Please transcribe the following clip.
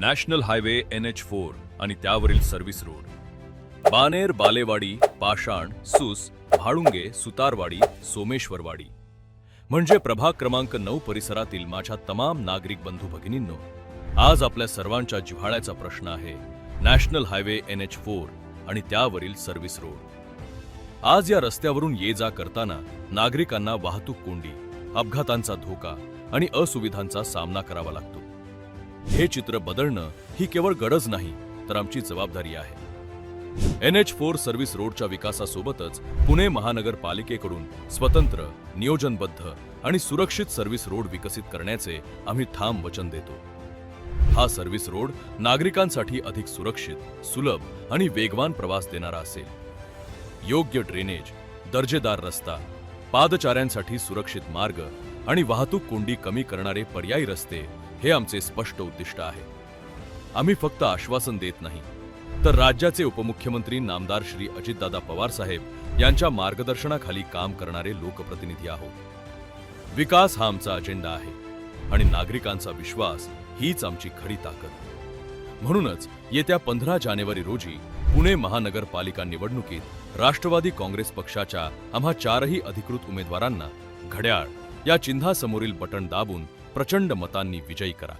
National highway N H four आणि त्यावरील service road. Baner Balewadi Pashan Sus Bhalunge Sutarwadi Someshwarwadi. म्हणजे प्रभाग क्रमांक नऊ परिसरातील माझ्या तमाम नागरिक बंधू भगिनींनो आज आपल्या सर्वांच्या जिव्हाळ्याचा प्रश्न आहे national highway N H four आणि त्यावरील सर्व्हिस रोड. आज या रस्त्यावरून ये जा करताना नागरिकांना वाहतूक कोंडी अपघातांचा धोका आणि असुविधांचा सामना करावा लागतो. हे चित्र बदलणं ही केवळ गरज नाही तर आमची जबाबदारी आहे. एन एच फोर सर्व्हिस रोडच्या विकासासोबतच पुणे महानगरपालिकेकडून स्वतंत्र नियोजनबद्ध आणि सुरक्षित सर्व्हिस रोड विकसित करण्याचे आम्ही ठाम वचन देतो. हा सर्व्हिस रोड नागरिकांसाठी अधिक सुरक्षित सुलभ आणि वेगवान प्रवास देणारा असेल. योग्य ड्रेनेज दर्जेदार रस्ता पादचाऱ्यांसाठी सुरक्षित मार्ग आणि वाहतूक कोंडी कमी करणारे पर्यायी रस्ते हे आमचे स्पष्ट उद्दिष्ट आहे. आम्ही फक्त आश्वासन देत नाही. तर राज्याचे उपमुख्यमंत्री नामदार श्री अजितदादा पवार साहेब यांच्या मार्गदर्शनाखाली काम करणारे लोकप्रतिनिधी आहोत. विकास हा आमचा अजेंडा आहे आणि नागरिकांचा विश्वास हीच आमची खरी ताकद. म्हणूनच येत्या पंधरा जानेवारी रोजी पुणे महानगरपालिका निवडणुकीत राष्ट्रवादी काँग्रेस पक्षाच्या आम्हा चारही अधिकृत उमेदवारांना घड्याळ या चिन्हासमोरील बटण दाबून प्रचंड मतांनी विजयी करा.